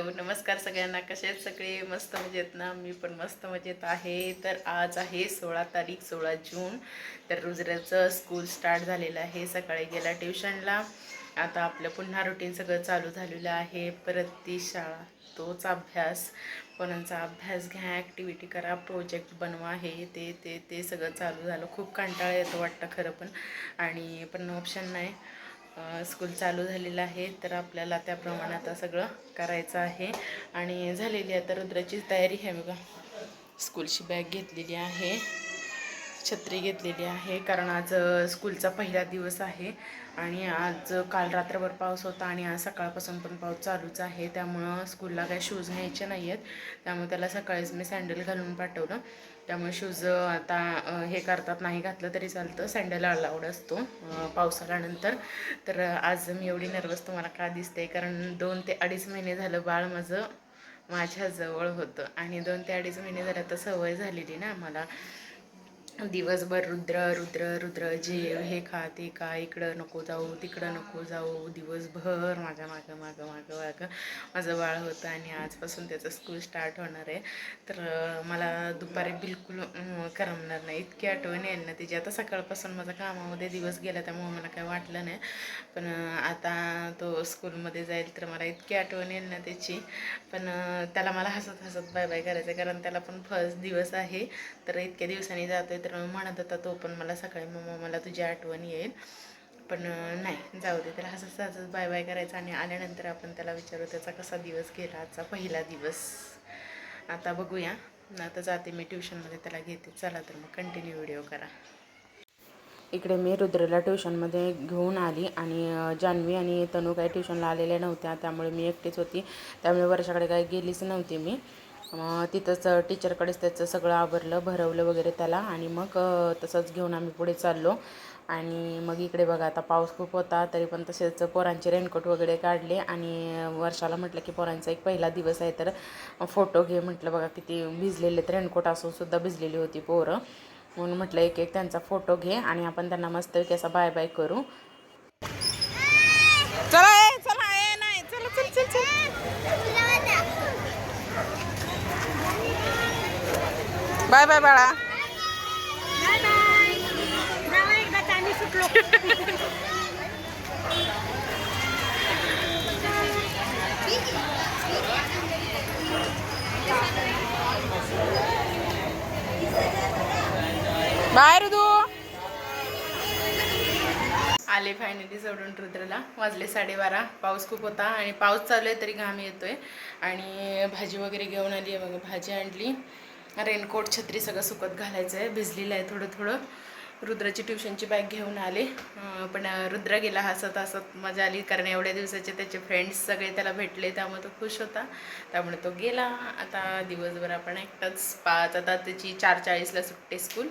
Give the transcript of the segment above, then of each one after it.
Hello नमस्कार सगळ्यांना. कसे आहेत सगळे? मस्त मजेत ना? मी पण मस्त मजेत आहे. तर आज आहे सोळा तारीख सोळा जून. तर रुजऱ्याचं स्कूल स्टार्ट झालेलं आहे. सकाळी गेला ट्युशनला आता आपलं पुन्हा रुटीन सगळं चालू झालेलं आहे. परत ती शाळा तोच अभ्यास. कोणाचा अभ्यास घ्या ॲक्टिव्हिटी करा प्रोजेक्ट बनवा हे ते ते ते सगळं चालू झालं. खूप कंटाळा येतो वाटतं खरं पण. आणि पण ऑप्शन नाही. स्कूल चालू झालेलं आहे तर आपल्याला त्याप्रमाणे आता सगळं करायचं आहे. आणि झालेली आता रुद्राची तयारी. आहे बघा स्कूलची बॅग घेतलेली आहे छत्री घेतलेली आहे कारण आज स्कूलचा पहिला दिवस आहे. आणि आज काल रात्रभर पाऊस होता आणि आज सकाळपासून पण पाऊस चालूच आहे. त्यामुळं स्कूलला काही शूज घ्यायचे नाही आहेत त्यामुळे त्याला सकाळीच मी सँडल घालून पाठवलं. त्यामुळे शूज आता हे करतात नाही घातलं तरी चालतं. सँडल अलाउड असतो पावसाळ्यानंतर. तर आज मी एवढी नर्वस तुम्हाला का दिसते कारण दोन ते अडीच महिने झालं बाळ माझं माझ्याजवळ होतं. आणि दोन ते अडीच महिने झालं तर सवय झालेली ना मला दिवसभर रुद्र रुद्र रुद्र जेव हे खा ते का इकडं नको जाऊ तिकडं नको जाऊ दिवसभर माझ्या मागं मागं मागं मागं माझं बाळ होतं आणि आजपासून त्याचं स्कूल स्टार्ट होणार आहे. तर मला दुपारी बिलकुल करमणार नाही. इतकी आठवण येईल ना तिची. आता सकाळपासून माझा कामामध्ये दिवस गेला त्यामुळे मला काही वाटलं नाही. पण आता तो स्कूलमध्ये जाईल तर मला इतकी आठवण येईल ना त्याची. पण त्याला मला हसत हसत बाय बाय करायचं कारण त्याला पण फर्स्ट दिवस आहे. तर इतक्या दिवसांनी जातोय तर तर म्हणत होता तो पण मला सकाळी मम्मा मला तुझी आठवण येईल. पण नाही जाऊ दे त्याला हसंच हसत बाय बाय करायचं आणि आल्यानंतर आपण त्याला विचारू त्याचा कसा दिवस गेला? आजचा पहिला दिवस. आता बघूया. आता जाते मी ट्युशनमध्ये त्याला घेते. चला तर मग कंटिन्यू व्हिडिओ करा. इकडे मी रुद्रला ट्युशनमध्ये घेऊन आली आणि जान्हवी आणि तनू काही ट्युशनला आलेल्या नव्हत्या त्यामुळे मी एकटीच होती. त्यामुळे वर्षाकडे काही गेलीच नव्हती मी. तिथंच टीचरकडेच त्याचं सगळं आवरलं भरवलं वगैरे त्याला. आणि मग तसंच घेऊन आम्ही पुढे चाललो. आणि मग इकडे बघा आता पाऊस खूप होता तरी पण तसेच पोरांचे रेनकोट वगैरे काढले. आणि वर्षाला म्हटलं की पोरांचा एक पहिला दिवस आहे तर फोटो घे म्हटलं. बघा किती भिजलेले तर रेनकोट असून सुद्धा भिजलेली होती पोरं. म्हणून म्हटलं एक एक त्यांचा फोटो घे आणि आपण त्यांना मस्त असा बाय बाय करू चला ए चला ए नाही चला चल चल चल बाय बाय बाळा. बाहेर तू आले फायनली सोडून रुद्रला. वाजले साडेबारा. पाऊस खूप होता आणि पाऊस चालू आहे तरी घाम येतोय. आणि भाजी वगैरे घेऊन आली आहे बघा. भाजी आणली. रेनकोट छत्री सगळं सुकत घालायचं आहे भिजलेलं आहे थोडं थोडं. रुद्राची ट्युशनची बॅग घेऊन आले. पण रुद्र गेला हसत हसत मजा आली कारण एवढ्या दिवसाचे त्याचे फ्रेंड्स सगळे त्याला भेटले त्यामुळे तो खुश होता. त्यामुळे तो गेला. आता दिवसभर आपण एकटाच पाच आता त्याची चार चाळीसला सुटते स्कूल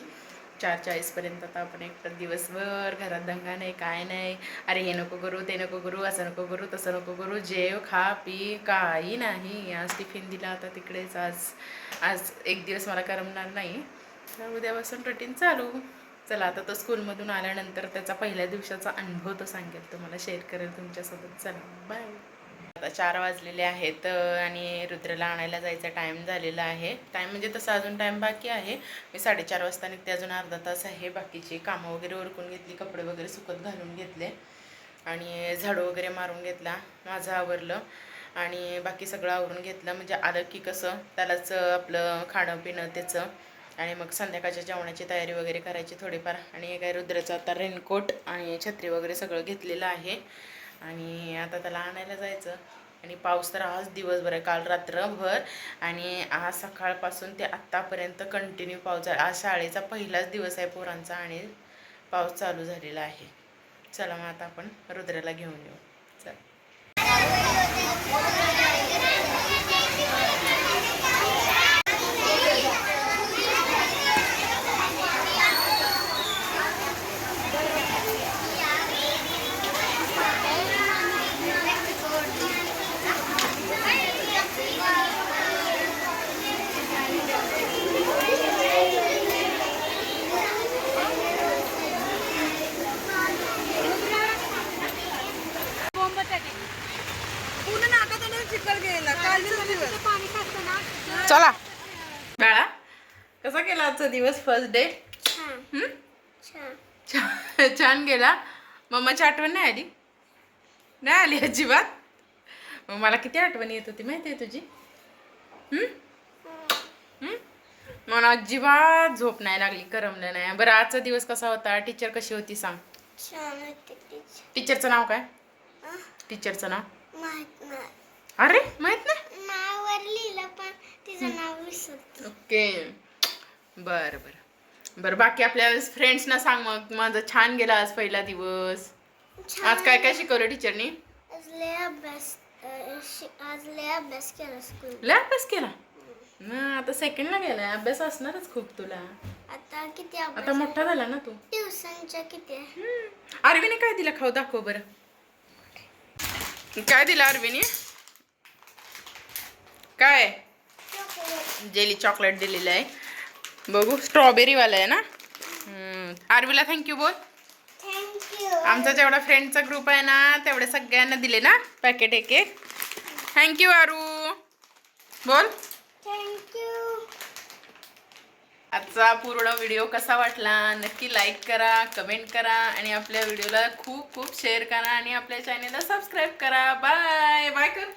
चार चाळीसपर्यंत आता आपण एकटं दिवसभर घरात दंगा नाही काय नाही. अरे हे नको करू ते नको करू असं नको करू तसं नको करू जेव खा पी काही नाही. आज टिफिन दिला आता तिकडेच आज आज एक दिवस मला करमणार नाही. तर उद्यापासून रुटीन चालू. चला आता तो स्कूलमधून आल्यानंतर त्याचा पहिल्या दिवसाचा अनुभव तो सांगेल. तो मला शेअर करेल तुमच्यासोबत. चला बाय आता चार वाजलेले आहेत आणि रुद्रला आणायला जायचा टाईम झालेला आहे. टाईम म्हणजे तसं अजून टाईम बाकी आहे. मी साडेचार वाजता निघते अजून अर्धा तास आहे. बाकीची कामं वगैरे ओरकून घेतली कपडे वगैरे सुकत घालून घेतले. आणि झाडू वगैरे मारून घेतला माझं आवरलं. आणि बाकी सगळं आवरून घेतलं. म्हणजे आलं की कसं त्यालाच आपलं खाणं पिणं त्याचं. आणि मग संध्याकाळच्या जेवणाची तयारी वगैरे करायची थोडीफार. आणि हे काय रुद्राचं आता रेनकोट आणि छत्री वगैरे सगळं घेतलेलं आहे. आणि आता त्याला आणायला जायचं. आणि पाऊस तर आज दिवसभर आहे काल रात्रभर. आणि आज सकाळपासून ते आत्तापर्यंत कंटिन्यू पाऊस झाला. आज शाळेचा पहिलाच दिवस आहे पोरांचा आणि पाऊस चालू झालेला आहे. चला मग आता आपण रुद्राला घेऊन येऊ. चल. चला. बाळा कसा गेला आजचा दिवस फर्स्ट डे छान. छान. छान छान गेला. मम्माची आठवण नाही आली? नाही आली अजिबात? मग मला किती आठवण येत होती माहिती आहे तुझी? हम्म? हम्म? मला अजिबात झोप नाही लागली करमलं नाही. बरं आजचा दिवस कसा होता? टीचर कशी होती सांग? छान होते टीचर टीचरचं नाव काय? टीचरचं नाव? अरे? माहीत नाही? नावावर लिहिलं पण तिचं नाव विसरत. ओके. बर बर. बरं बाकी आपल्या फ्रेंड्सना सांग मग. माझा छान गेला आज पहिला दिवस. आज काय काय शिकवलं टीचरनी आज लय अभ्यास अं, शि- आज लय अभ्यास केला स्कूल लय अभ्यास केला? ना आता सेकंडला गेलाय. अभ्यास असणारच खूप तुला. आता किती आता अभ्यास मोठा झाला ना तू. ट्युशनच्या किती आहे? आरवीने काय दिला? खाऊ दाखव बरं. काय दिलं आरवीने काय. जेली चॉकलेट दिलेलं आहे. बघू स्ट्रॉबेरी वाला आहे ना. आरवीला थँक्यू बोल. आमचा जेवढा फ्रेंडचा ग्रुप आहे ना तेवढे सगळ्यांना दिले ना पॅकेट एक एक. Thank you Aru. बोल. आजचा पूर्ण व्हिडिओ कसा वाटला? नक्की लाईक करा कमेंट करा आणि आपल्या व्हिडिओला खूप खूप शेअर करा आणि आपल्या चॅनेलला सबस्क्राईब करा. बाय बाय कर.